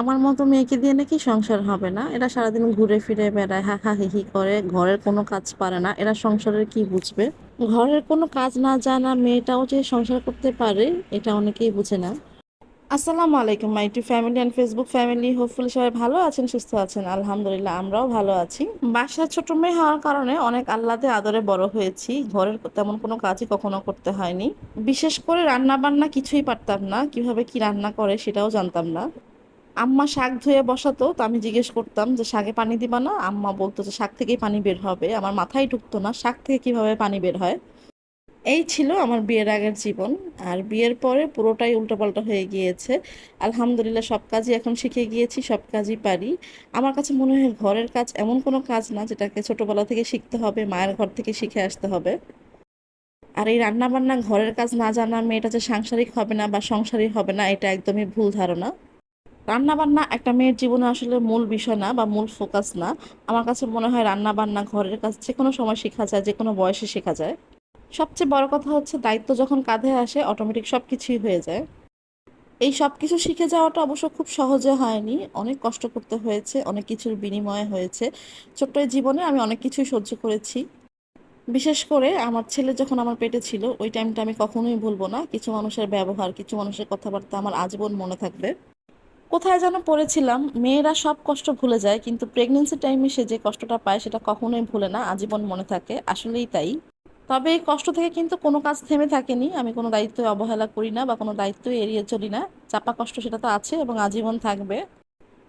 আমার মতো মেয়েকে দিয়ে নাকি সংসার হবে না? এরা সারাদিন ঘুরে ফিরে বেড়ায়, হা হা, হি হি করে। ঘরের কোনো কাজ পারে না। এরা সংসারের কি বুঝবে? ঘরের কোনো কাজ না জানা মেয়েটাও যে সংসার করতে পারে, এটা অনেকেই বুঝে না। আসসালামু আলাইকুম, my to family and Facebook family. Hopefully সবাই ভালো আছেন, সুস্থ আছেন? আলহামদুলিল্লাহ, আমরাও ভালো আছি। বাসার ছোট মেয়ে হওয়ার কারণে অনেক আহ্লাদে আদরে বড় হয়েছি। ঘরের তেমন কোনো কাজই কখনো করতে হয়নি। বিশেষ করে রান্না বান্না কিছুই পারতাম না। কীভাবে কি রান্না করে সেটাও জানতাম না। আম্মা শাক ধুয়ে বসাতো, তো আমি জিজ্ঞেস করতাম যে, শাকে পানি দিবা না? আম্মা বলতো যে, শাক থেকেই পানি বের হবে। আমার মাথায় ঢুকতো না, শাক থেকে কীভাবে পানি বের হয়? এই ছিল আমার বিয়ের আগের জীবন, আর বিয়ের পরে পুরোটাই উল্টোপাল্টা হয়ে গিয়েছে। আলহামদুলিল্লাহ, সব কাজই এখন শিখে গিয়েছি, সব কাজই পারি। আমার কাছে মনে হয় ঘরের কাজ এমন কোনো কাজ না, যেটাকে ছোটোবেলা থেকে শিখতে হবে, মায়ের ঘর থেকে শিখে আসতে হবে। আর এই রান্না বান্না ঘরের কাজ না জানা, মেয়েটা যে সাংসারিক হবে না বা সংসারিক হবে না, এটা একদমই ভুল ধারণা। রান্না বান্না একটা মেয়ের জীবনে আসলে মূল বিষয় না বা মূল ফোকাস না। আমার কাছে মনে হয় রান্না বান্না ঘরের কাজ যে কোনো সময় শেখা যায় যে কোনো বয়সে শেখা যায়। সবচেয়ে বড় কথা হচ্ছে দায়িত্ব যখন কাঁধে আসে অটোমেটিক সব কিছুই হয়ে যায়। এই সব কিছু শিখে যাওয়াটা অবশ্য খুব সহজে হয়নি। অনেক কষ্ট করতে হয়েছে, অনেক কিছুর বিনিময়ে হয়েছে। ছোট্ট জীবনে আমি অনেক কিছুই সহ্য করেছি। বিশেষ করে আমার ছেলে যখন আমার পেটে ছিল, ওই টাইমটা আমি কখনোই ভুলবো না। কিছু মানুষের ব্যবহার, কিছু মানুষের কথাবার্তা আমার আজীবন মনে থাকবে। কোথায় যেন পড়েছিলাম, মেয়েরা সব কষ্ট ভুলে যায়, কিন্তু প্রেগনেন্সি টাইমে সে যে কষ্টটা পায় সেটা কখনোই ভুলে না, আজীবন মনে থাকে, আসলেই তাই। তবে এই কষ্ট থেকে কিন্তু কোনো কাজ থেমে থাকেনি, আমি কোনো দায়িত্ব অবহেলা করি না বা কোনো দায়িত্ব এড়িয়ে চলি না, চাপা কষ্ট সেটা তো আছে এবং আজীবন থাকবে।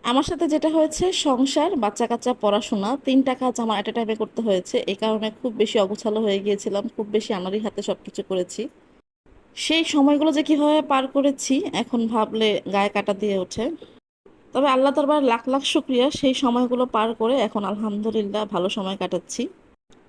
আমার সাথে যেটা হয়েছে, সংসার বাচ্চা কাচ্চা পড়াশোনা তিনটা কাজ আমার এট টাইমে করতে হয়েছে এই কারণে খুব বেশি অগোছালো হয়ে গিয়েছিলাম, খুব বেশি আমারই হাতে সব কিছু করেছি। সেই সময়গুলো যে কীভাবে পার করেছি, এখন ভাবলে গায়ে কাটা দিয়ে ওঠে। তবে আল্লাহ দরবার লাখ লাখ শুক্রিয়া, সেই সময়গুলো পার করে এখন আলহামদুলিল্লাহ ভালো সময় কাটাচ্ছি।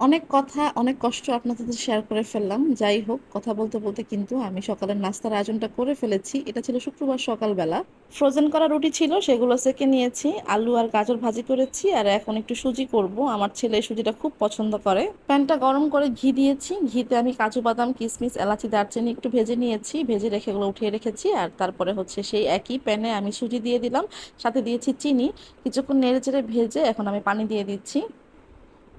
অনেক কথা, অনেক কষ্ট আপনাদের শেয়ার করে ফেললাম। যাই হোক, কথা বলতে বলতে কিন্তু আমি সকালের নাস্তার আয়োজনটা করে ফেলেছি। এটা ছিল শুক্রবার সকালবেলা। ফ্রোজেন করা রুটি ছিল, সেগুলো সেকে নিয়েছি। আলু আর গাজর ভাজি করেছি আর এখন একটু সুজি করব। আমার ছেলে সুজিটা খুব পছন্দ করে। প্যানটা গরম করে ঘি দিয়েছি। ঘিতে আমি কাজু বাদাম কিশমিশ এলাচি, দারচিনি একটু ভেজে নিয়েছি। ভেজে রেখে এগুলো উঠিয়ে রেখেছি আর তারপরে হচ্ছে সেই একই প্যানে আমি সুজি দিয়ে দিলাম। সাথে দিয়েছি চিনি। কিছুক্ষণ নেড়ে চেড়ে ভেজে এখন আমি পানি দিয়ে দিচ্ছি।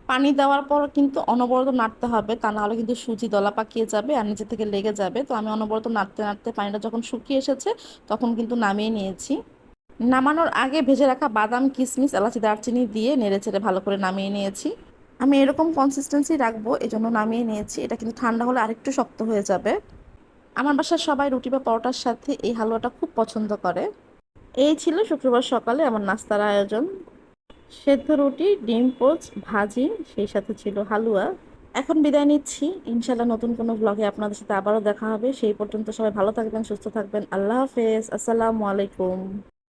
পানি দেওয়ার পর কিন্তু অনবরত নাড়তে হবে, তা নাহলে কিন্তু সুজি দলা পাকিয়ে যাবে আর নিচে থেকে লেগে যাবে। তো আমি অনবরত নাড়তে নাড়তে পানিটা যখন শুকিয়ে এসেছে, তখন কিন্তু নামিয়ে নিয়েছি। নামানোর আগে ভেজে রাখা বাদাম কিশমিশ এলাচি, দারচিনি দিয়ে নেড়ে চেড়ে ভালো করে নামিয়ে নিয়েছি। আমি এরকম কনসিস্টেন্সি রাখব এই জন্য নামিয়ে নিয়েছি। এটা কিন্তু ঠান্ডা হলে আরেকটু শক্ত হয়ে যাবে। আমার বাসার সবাই রুটি বা পরোটার সাথে এই হালুয়াটা খুব পছন্দ করে। এই ছিল শুক্রবার সকালে আমার নাস্তার আয়োজন। সেদ্ধ রুটি, ডিম, পোচ, ভাজি, সেই সাথে ছিল হালুয়া। এখন বিদায় নিচ্ছি। ইনশাল্লাহ নতুন কোনো ব্লগে আপনাদের সাথে আবারও দেখা হবে। সেই পর্যন্ত সবাই ভালো থাকবেন, সুস্থ থাকবেন। আল্লাহ হাফেজ। আসসালামু আলাইকুম।